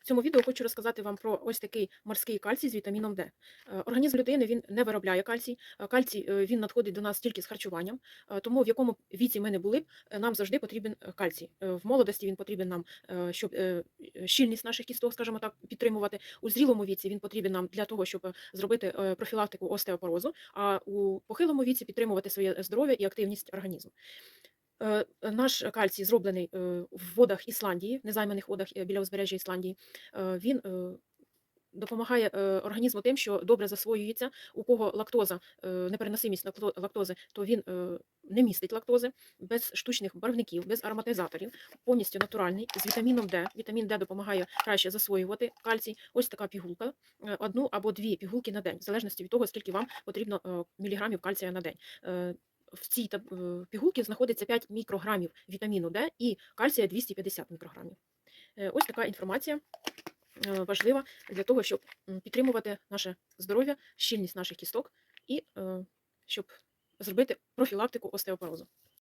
В цьому відео хочу розказати вам про ось такий морський кальцій з вітаміном Д. Е, Організм людини він не виробляє кальцій. Е, Кальцій е, він надходить до нас тільки з харчуванням, тому в якому віці ми не були, нам завжди потрібен кальцій. В молодості він потрібен нам, щоб щільність наших кісток, скажімо так, підтримувати. У зрілому віці він потрібен нам для того, щоб зробити профілактику остеопорозу, а у похилому віці підтримувати своє здоров'я і активність організму. Е, Наш кальцій зроблений е, в водах Ісландії, в незайманих водах е, біля узбережжя Ісландії. Е, Він е, допомагає е, організму тим, що добре засвоюється. У кого лактоза, е, непереносимість лактози, то він е, не містить лактози, без штучних барвників, без ароматизаторів, повністю натуральний, з вітаміном Д. Вітамін Д допомагає краще засвоювати кальцій. Ось така пігулка, е, одну або дві пігулки на день, в залежності від того, скільки вам потрібно е, міліграмів кальція на день. В цій пігулці знаходиться 5 мікрограмів вітаміну Д і кальція 250 мікрограмів. Е, Ось така інформація е, важлива для того, щоб підтримувати наше здоров'я, щільність наших кісток і е, щоб зробити профілактику остеопорозу.